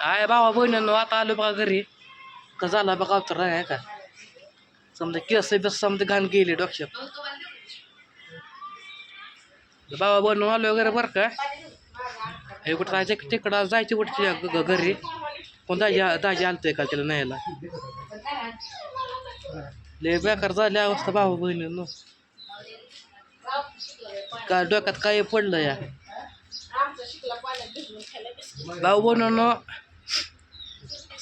आहे भावा बहिणींनो आता आलो बघा घरी. का झाला बघा तर आहे का? समजा केस बस समजा घाण गेली डॉक्टर बाबा बनवून आलो वगैरे बरं का? हे कुठं राहायचं? तिकडं जायची कुठची घरी. कोण दाजी दाजी आलतोय का त्याला न्यायला? लय बेकार झाली अवस्था भाऊ बहिणीनं. का डोक्यात काय पडलं या? भाऊ बनवून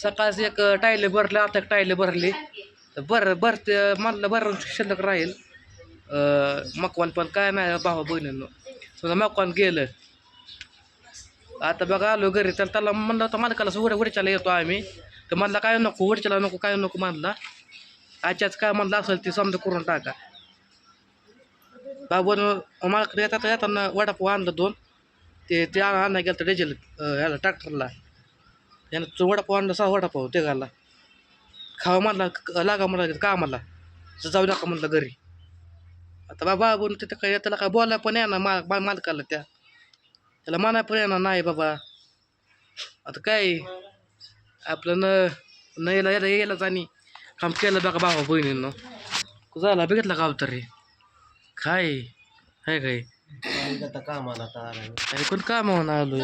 सकाळच एक टायले भरले आता एक टायले भरली. तर बरं भरते म्हणलं बरं शिल्लक राहील. मकवान पण काय नाही भावा बहिणीनं. समजा मकवान गेलं. आता बघा आलो घरी तर त्याला म्हणलं होतं मालकाला उड वडच्याला येतो आम्ही. तर म्हणला काय नको वडच्याला नको काय नको म्हणला. आजच्याच काय म्हणलं असेल ते समजा करून टाका. बाबून मालकडे येतात येताना वडापाव आणलं दोन. ते ते आण- आणायला गेलं तर डिझेल याला ट्रॅक्टरला. यानं तो वडापाव आणला सहा वडापाव ते घाला. खावा म्हणला क- लागा म्हणला कामाला तर जाऊ नका म्हणलं घरी. आता बाबा बोल तिथं काय त्याला काय बोलाय पण येणार मा मा- मालकाला त्या. त्याला म्हणाय पण येणार नाही बाबा. आता काय आपलं न न यायला यायला यायलाच आणि काम केलं बघा भावा बहिणीनं. झाला बघितला गाव तरी काय आहे काय? आता कामाला आता आला. अरे कोण काम म्हणून आलो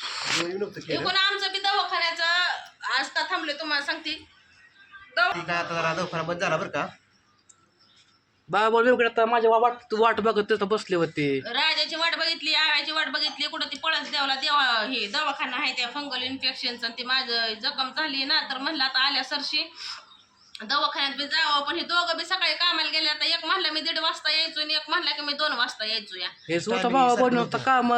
आमचं बी दवाखान्याचं आज का थांबले तुम्हाला सांगते. दवा- ती काय आता जरा दवाखाना बंद झाला बरं का? बाबा बोल वेगळं आता माझ्या वा- वाट वाट बघत तिथं बसले होते. राजाची वाट बघितली आव्याची वाट बघितली कुठं ती पळस देवला देवा हे दवाखाना आहे त्या फंगल इन्फेक्शनचं ती माझं जखम झाली ना तर म्हणलं आता आल्या सरशी. दवाखान्यात बी जावं पण हे दोघं बी सकाळी कामाला गेले आता एक म्हणलं मी दीड वाजता यायचो आणि एक म्हणलं की मी दोन वाजता यायचो या. हे बाबा बनवतं काम.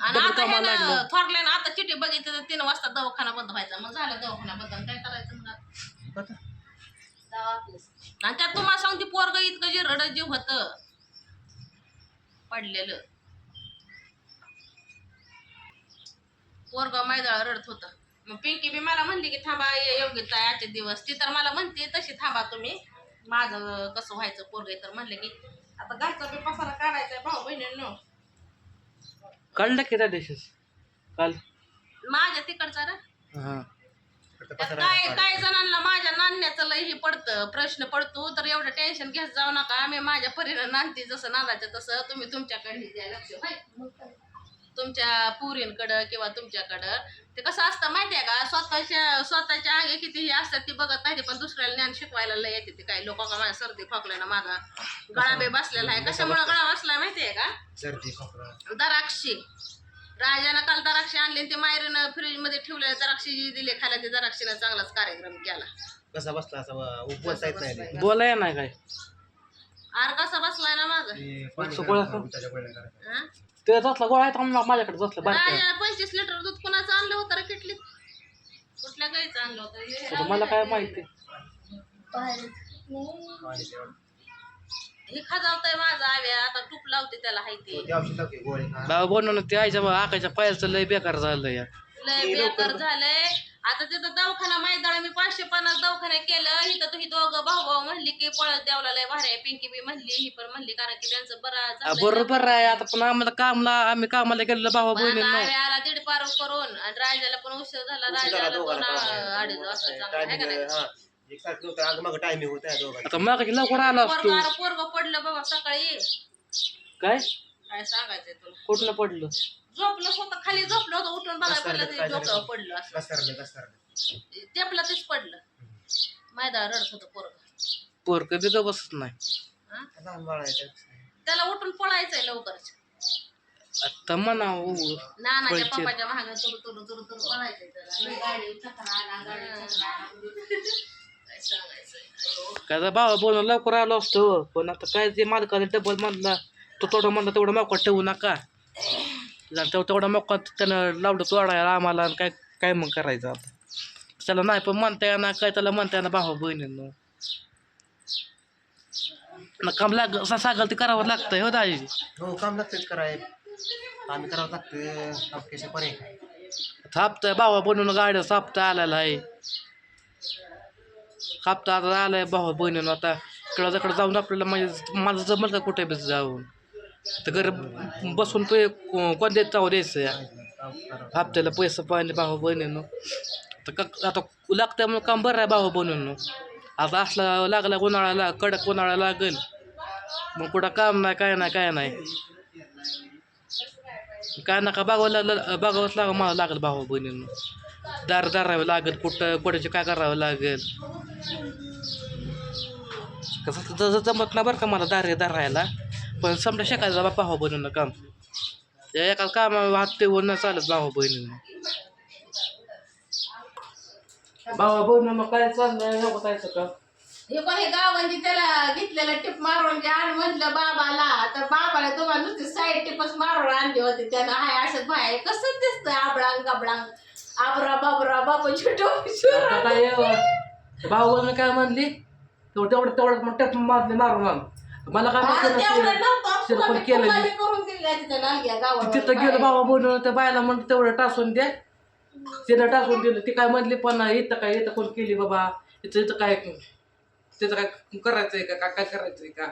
आणि डबल आता कामाला ह्यानं लागलं. थोरल्यानं आता चिठी बघितली तर तीन वाजता दवाखाना बंद व्हायचा. मग झालं दवाखाना बंद आणि काय करायचं मग आता? आता आणि त्यात तुम्हाला सांगते पोरग इतकं जे रड जीव होत. पडलेलं. पोरग मैदाळ रडत होत. मग पिंकी बी मला म्हणली की थांबा ये योग्य ताई आजचे दिवस. ती तर मला म्हणते तशी थांबा तुम्ही. माझं कसं व्हायचं पोरग? तर म्हणले की आता घरचा बी पसारा काढायचा भाऊ बहिणींनो काढलं की त्या दिवशी काल माझ्या तिकडचा ना. हां. त्यात काय काय जणांना माझ्या नांदण्याचं लय हे पडतं प्रश्न पडतो तर एवढं टेन्शन घेत जाऊ नका. आम्ही माझ्या परीनं नांदते जसं नांदायचं तसं. तुम्ही तुमच्याकडे द्या लक्ष होय? तुमच्या पुरींकडं किंवा तुमच्याकडं ते कसं असतं माहितीये का? स्वतःच्या स्वतःच्या अंगे किती हे असतात ती बघत नाही पण दुसऱ्याला ज्ञान शिकवायला लय येते ते काही. लोक माझ्या सर्दी खोकल्या ना माझा गळा बे बसलेला आहे. कशामुळे गळा बसलाय माहितीये का? सर्दी खोकला. द्राक्षी. राजानं काल द्राक्षी आणली आणि ते मायरीनं फ्रीजमध्ये ठेवले द्राक्षी जी दिली खायला ते द्राक्षीनं चांगलाच कार्यक्रम केला. कसा बसला असा येत नाही बोलाय नाही काय? आर कसा बसलाय ना माझा ते. हा? जातला गोळा आहे माझ्याकडे जातलं राजानं पंचवीस लिटर दूध कुणाचं आणलं होतं रे किटलीत कुठल्या गाईचं आणलं होतं हे आता मला काय माहिती. हे खाजावतंय माझं आव्या आता तूप लावते त्याला हायती ते औषध लावते गोळी खा. बाबा बनवून ते आईच्या आकाच्या पायाचं लय बेकार झालं या लय बेकार झालंय आता तिथं दवाखाना मैदाळ मी पाचशे पन्नास दवाखाना केलं. इथं तुम्ही दोघं भाऊ भाऊ म्हणली की पळत द्यावला लय भारी आहे. पिंकी बी म्हणली ही पण म्हणली कारण की त्यांचं बरं आ, झालंय. बरोबर आहे. आता पण आम्हाला कामला आम्ही कामाला गेलेलो भावा मग बहिणी आता आला दीड पार करून. आणि राजाला पण उशीर झाला. राजाला दोन. अडीच वाजता चांगला आहे का नाही. एकसारखं होतं, अंग मागं timing होतं या दोघांचं. आता मग लवकर आला असतो. पोरग पोरग पडलं बाबा सकाळी. काय? काय सांगायचंय तुला? कुठलं पडलं? झोपलं होतं खाली झोपलं होतं उठून बघायला घसरलं, पडलं ते झालं? पडलं असं घसरलं, घसरलं. टेपला तेच पडलं मैदा रडत होतं पोरग पोर कधी तर बसत नाही. त्याला उठून पळायचंय लवकरच आता म्हणा हो. नानाच्या पळचे. पप्पाच्या मागे तुरु तुरु तुरु तुरु पळायचंय त्याला. काय सांगायचंय अयो. काय तर भावा बोलून लवकर आलो असतो पण आता काय ते मालकाने डबल म्हणला तो तेवढा म्हणला तेवढा मोका ठेवू नका तेव- तेवढा मोका त्यानं लावलं तोडायला आम्हाला आणि काय काय मग करायचं आता? त्याला नाही पण म्हणता येणार काय त्याला म्हणता येणार भावा बहिणींनो. ना काम लाग सांगाल ते करावं लागतंय हो दाजी. हो काम लागतेच कराय आम्ही करावं लागतं काम कशा पर्याय काय थापतंय भावा बनवून गाड्या सापता आलेला आहे. कापता आता आलाय भावा बहिणीनं आता. इकडं तिकडं जाऊन आपल्याला म्हणजे माझं जमल का कुठे बस जाऊन? तर घर बसून पे कोणत्या चाव द्यायचं या हप्त्याला पैसे पाहिले भाऊ बहिणींनो. तर क आता लागतं म्हणून काम बरं आहे भाऊ बहिणींनो. आता असला लागला उन्हाळ्याला कडक उन्हाळा लागेल. मग कुठं काम नाही काय नाही काय नाही. काय नका बघावं लागलं बघावंच लाग मला लागेल भाऊ बहिणींनो. दार दारावं लागेल कुठं कुठे काय करावं लागेल. कसं जसं जमत ना बरं का मला दारे दारायला पण समजा शिकायचं बा भाऊ बहिणींना काम. त्या एका कामावर हात ते न चालत भाऊ बहिणींना. भावा बहिणींना काय चाललंय? बघायचं का हे पण हे गावांनी त्याला घेतलेलं टिप मारून जे आण म्हटलं बाबाला तर बाबाला तुम्हाला नुसती साईड टिपच मारून आणली होती त्यानं. हाय असं बाय कसं दिसतंय? आबळांग गबळांग आबरा बाबरा बाबा छोटो भाऊ काय म्हणली? तेवढं तेवढं तेवढं टप मारले मारून आण. मला काय माहिती नसलं. पण केलं मी. तिथं तिथं गेलं भावा बहिणी त्या बायला म्हणलं तेवढं टासून द्या तिनं टाकून दिलं. ती काय म्हणली पण इथं काय इथं कोण केली बाबा? इथं इथं काय तिथं काय करायचंय का? का- काय करायचंय का?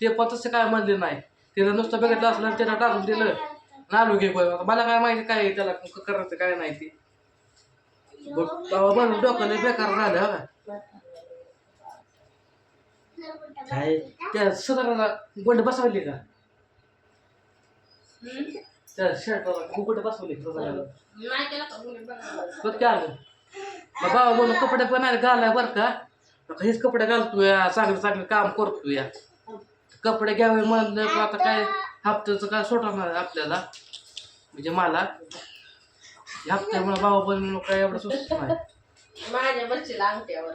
ते पण तसं काय म्हणले नाही. तिनं नुसतं बघितलं असलं आणि तिनं टाकून दिलं. नालू घे गोय मला काय माहिती काय आहे त्याला क- करायचं काय नाही ते. बघ, बाबा बनवून डोकं लय बेकार झालं हा. का काय त्या सदराला गोंड बसवली का? त्या शर्टाला कुठे बसवली सदराला? नाही केला का मुली बघा. बघ काय आलं? बाबा बोलून कपडे पण आहे घालाय बरं का. मग हेच कपडे घालतोय चांगलं चांगलं काम करतोय. कपडे घ्यावे म्हणलं पण आता काय हप्त्याचं काय सोडणार आपल्याला? म्हणजे मला. हप्त्यामुळे बाबा बनवून काय एवढं सुचत नाही. माझ्या बच्चीला अंगठ्यावर.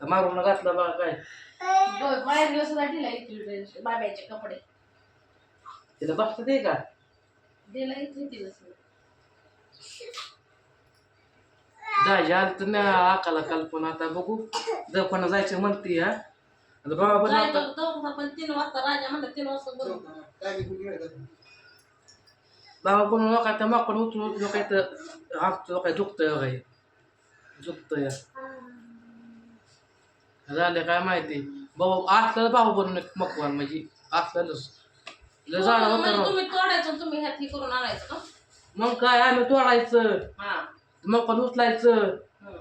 तर मारून घातला बघा काय? बाहेर दिवस दिला इथे बाब्याचे कपडे. तिला बसतं ते का? दिला इथे तर आकाला कल्पना आता बघू. दवाखाना जायचं म्हणते हा? आता बाबा पण आता तीन वाजता राजा म्हणलं तीन वाजता बरोबर बाबा पण लोक त्या माकडं उचलून काय तर आमचं काय दुखतंय काय दुखतंय. झालं काय माहिती? बाबा असलं बाबा बनून मकवान म्हणजे असलंच लय झाड म्हणजे होतं तुम्ही तोडायचं तुम्ही ह्यात हे करून आणायचं का? मग काय आम्ही तोडायचं. हा. मकवान उचलायचं. हं.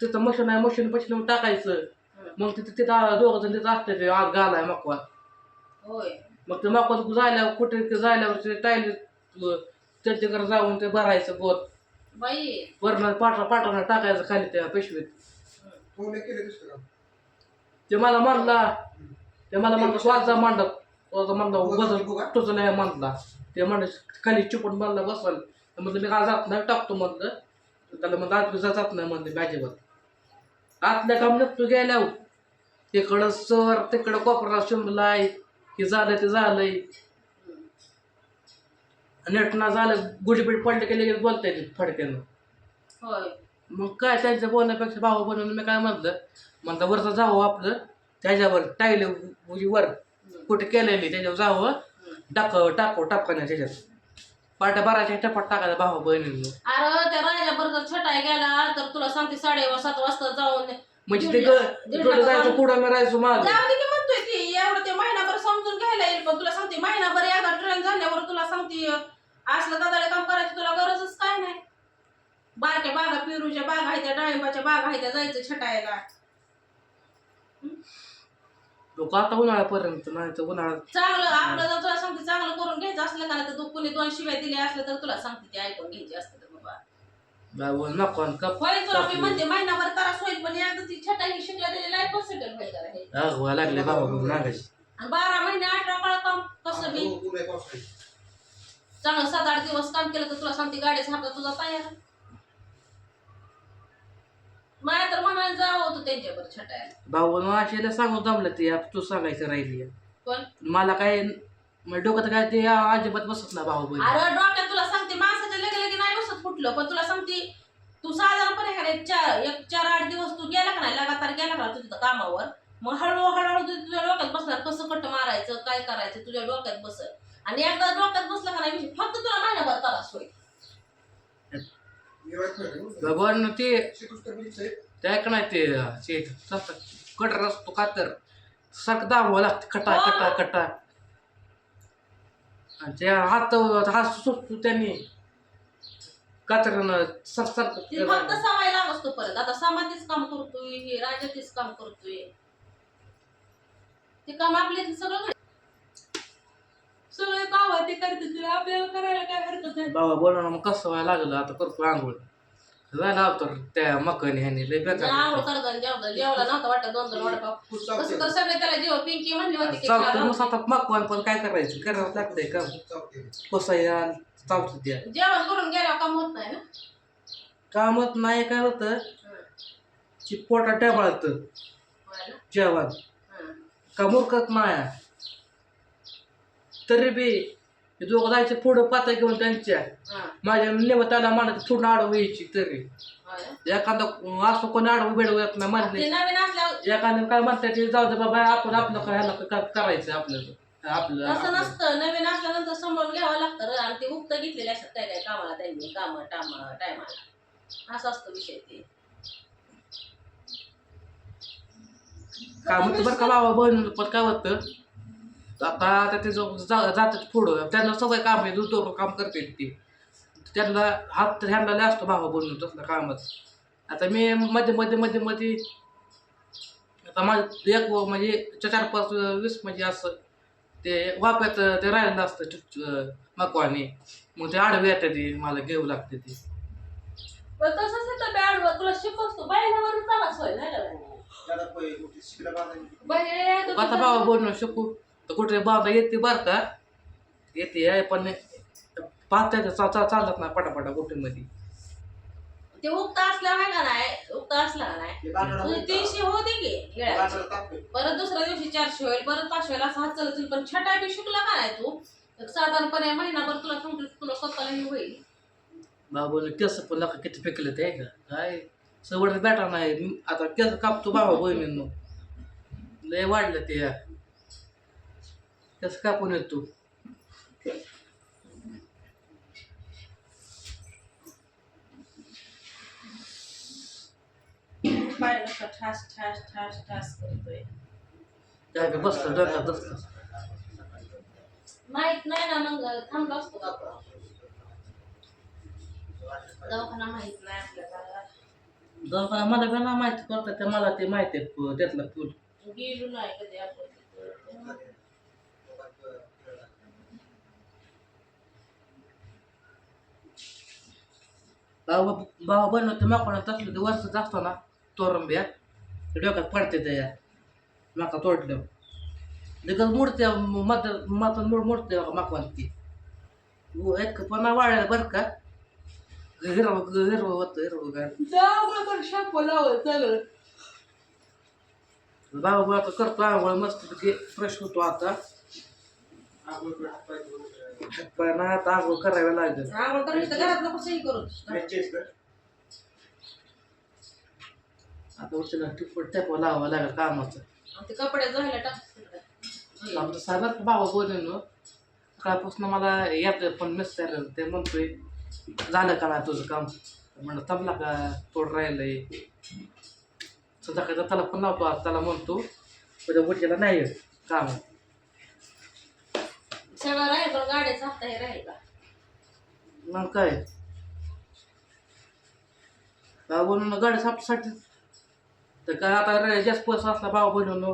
तिथं मशीन आहे मशीन पशीन टाकायचं. हं. मग तिथं तिथं दोघं जण तिथं असते ते आग घालाय मकवान. होय. मग ते मकवान जायल्यावर कुठे ते जायल्यावर ते टायले त्यांच्याकडे जाऊन ते भरायचं गोत. बाई. वरण पाठवा पाठवणार टाकायचं खाली त्या पिशवीत. ते मला म्हणला ते मला म्हणलं स्वाचा मांडत स्वाचा म्हणला वजन टोचलाय म्हणला. ते म्हणलं खाली चिपट म्हणला बसवाल तर म्हणलं मी काय जात नाही? टाकतो म्हणलं. त्याला म्हणलं आत तुझा जात नाही म्हणलं मी अजिबात आतल्या काम तू गेल्यावर तिकडं सर तिकडं कोपरा शिमलाय हे झालं ते झालंय. नेट ना झालं गुडीबीड पडलं की लगेच बोलता येते फडक्यानं. होय. मग काय त्यांच्या बोलण्यापेक्षा भाऊ बनवून मी काय म्हणलं म्हणलं वरचं जावं आपलं. त्याच्यावर टायले म्हणजे वर कुठे केलेली त्याच्यावर जावं. टाक टाको टाकण्या त्याच्यात. पाट्या बाराच्या टपाट टाकायचा भाऊ बहिणींनो. अरे त्या राजा बरोबर छटाय गेला तर तुला सांगते साडे सात वाजता जाऊन म्हणजे ते ग जायचं पुढं जाऊ दे की म्हणतोय ती एवढं ते महिनाभर समजून घ्यायला येईल पण तुला सांगते महिनाभर एकदा ट्रेन झाल्यावर तुला सांगते असलं दादाळे काम करायची तुला गरजच काय नाही. बारक्या बागा पेरूच्या बागा आहेत त्या डाळिंबाच्या बागा आहेत त्या जायचं छटायला. लोक आता उन्हाळ्यापर्यंत नाही तर उन्हाळ्यात चांगलं आपलं जर तुला सांगते चांगलं करून घ्यायचं असलं का नाही तर तू कुणी दोन शिव्या दिल्या असल्या तर तुला सांगते ते ऐकून घ्यायची असते तर बाबा. बाबा नको आणि कप होय तुला मी म्हणते महिनाभर त्रास होईल पण एकदा ती छटाई शिकल्या त्याची लाईफ सेटल होईल जरा हे. लागले बाबा म्हणून नागायची आणि बारा महिने अठरा काळ काम कसं बी? चांगलं सात आठ दिवस काम केलं तर तुला सांगते गाडीचा हातात तुझा तयार मला तर म्हणायला जावं होतं त्यांच्यावर छटायला. भाऊ आशेला सांगून जमलं ते. तू सांगायचं राहिली. पण मला काय म्हणजे डोक्यात काय ते अजिबात बसत ना भाऊ बहीण. अरे डोक्यात तुला सांगते माणसाच्या लगे लगे नाही बसत कुठलं पण तुला सांगते तू साधारणपणे नाही चार एक चार आठ दिवस तू गेला का नाही लगातार गेला का नाही तू तिथं कामावर मग हळूहळू हळूहळू तू तुझ्या डोक्यात बसणार कसं कट मारायचं काय करायचं तुझ्या डोक्यात बसल आणि एकदा डोक्यात बसलं का नाही फक्त तुला महिनाभर त्रास होईल. भगवान ते ते ऐक नाही ते कटर असतो का तर सारखं दाबावं लागतं. कटा कटा कटा आणि ते हात हात सुटतो त्यांनी. काचऱ्यानं ती फक्त सारखं सवय लागत तो परत. आता समाधीच काम करतोय हे राजातीच काम करतोय. ते काम आपल्या सगळं. सगळे काम ते करते तिला आपल्याला करायला काय हरकत नाही. बाबा बोला ना मग कसं व्हायला लागलं? आता करतो आंघोळ. झालं अवतर. त्या मकाने ह्याने लय बेकार जेवला नव्हता वाटत दोन दोन वडापाव. तर सगळे त्याला जेव पिंकी म्हणली होती की चालतं मग खा. आता मकवान पण काय करायचं? करावं लागतंय का? कसं या चालतं त्या. जेवण करून गेल्यावर काम होत नाही ना? कामत नाही काय होतं? की पोटा टेबळत होय ना? जेवण. हं. का मूर्खत नाही तरी बी दोघं जायचे पुढं पाता घेऊन त्यांच्या. माझ्या निवताला म्हणत पूर्ण आडवं यायची तरी? एखादा असं कोणी आडवं बेडवं येत नाही म्हणले ते नवीन असल्यावर एखाद्याने काय म्हणतात ते जाऊ दे बाबा आपण आपलं करायला क- करायचं आपलं आपलं तसं आपलं. नसतं नवीन असल्यानंतर समोर घ्यावं लागतं रे. आणि ते उक्त घेतलेले असतात काय काय कामाला त्यांनी काम टामा टायमाला असं असतं विषय ते काय म्हणतं बरं का बाबा बहीण पण काय होतं आता आता ते जो- जा- जातात पुढं त्यांना सगळं काम आहे दूर काम करते ते. त्यांना हात तर ह्यांना लय असतो भावा बनून तसलं कामच. आता मी मध्ये मध्ये मध्ये मध्ये आता माझं एक व- म्हणजे चार पाच वीस म्हणजे असं ते वाप्यात ते राहिलेलं असतं मकवाने. मग ते आडवे येतात ते मला घेऊ लागते ते. येतं आता बाबा बोलणं शकू. तर कुठे बाबा येते बरं का? येते आहे पण पाहता चा चा- चालत नाही पटापटा गोष्टीमध्ये ते उक्त असल्यावर आहे का नाही? उक्त असला का नाही? तुझी तीनशे होऊ दे की परत दुसऱ्या दिवशी चारशे होईल परत पाचशे होईल असं हात चालत पण छटा बी शिकला का नाही तू? एक साधारणपणे महिनाभर तुला सांगतो तुला स्वतःला हे होईल. बाबा केस पण नका किती फेकले ते का काय? सवड बेटा नाही. मी आता केस कापतो बाबा बहिणींनो. लय वाढलं ते. केस कापून येतो? पाय नुसता ठास ठास ठास ठास करतोय. बसलं डोक्यात बसलं माहीत नाही ना मग थांबलो असतो का आपण? दवाखाना माहीत नाही आपल्याला. दवाखाना मला ना माहिती करतात मला ते माहिती आहे त्यातलं फुल गेलो नाही कधी आपण. बाबा बाबा बनवते माकडं तसलं ते वरचं असतं ना तोरंब्या डोक्यात पडते त्या माका तोडलं. लगेच मोडते मत मत मोड मोडते माकवान ती एक पण वाळलं बरं का? हिरवं हिरवं होतं हिरवं पण शापो चालत बाबा बाबा करतो आंघोळ मस्त फ्रेश होतो आता. पण आता आंघोळ करायला लागेल. आंघोळ करायची तर घरात नको सही करू आता उचला टिपट टॅपा लावावं लागेल कामाचं. आणि ते कपडे धुवायला टाक आमचं साहेबात बाबा बोलले सकाळपासून मला येतं पण मिस्टर ते म्हणतोय झालं का नाही तुझं काम? म्हणलं थांबला का तोड राहिलंय? संध्याकाळी त्याला पण लावतो आज त्याला म्हणतो उद्या उठलेला नाही येत काम. सगळं राहील पण गाड्याचा हप्ता हे राहील का? मग काय? बाबा बोलून गाडी सापसाठी तर काय आता जास्त पैसा असला बाबा बोलून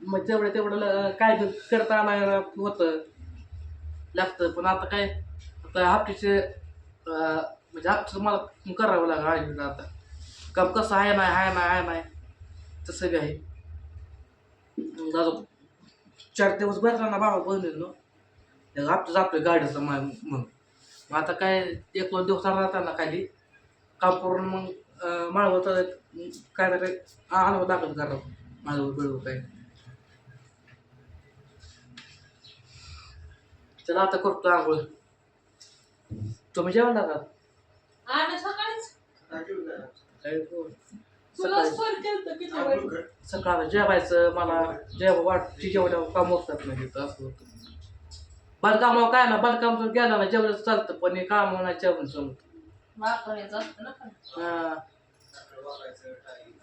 मग तेवढं तेवढं ल- काय बी करता आणायला होतं लागतं. पण आता काय? आता हप्त्याचे म्हणजे हप्त्याचं मला करावं लागलं आहे आता. काम कसं आहे नाही आहे नाही आहे नाही. तसं बी आहे. चार दिवस भरला ना बाबा बहिणीनं हप्ता जातोय गाडीचा मा मग मग आता काय एक दोन दिवस राहताना खाली. काम करून मग अं, माळवं तर काय तरी आणावं लागत घरात. माळवं बिळवं काय. चला आता करतो आंघोळ. तुम्ही जेवला का आम्ही सकाळीच काय हो. तुला सकाळी फोन केलता किती वेळ सकाळ जेवायचं मला जेव वाटची जेवढ्या काम होतात म्हणजे तर असं होतं बांधकामावर काय ना बांधकाम जर गेला ना जेवढं चालतं पण हे काम नाही जेवण जमत वापरायचं असतं ना पण हा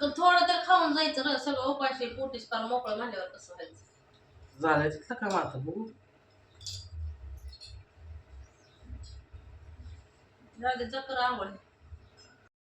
तर थोडं तर खाऊन जायचं र सगळं उपाशी पोटीस पार मोकळं म्हणल्यावर कसं व्हायचं झालं तिथलं काय आता बघू जाऊ दे, चक्कर आवड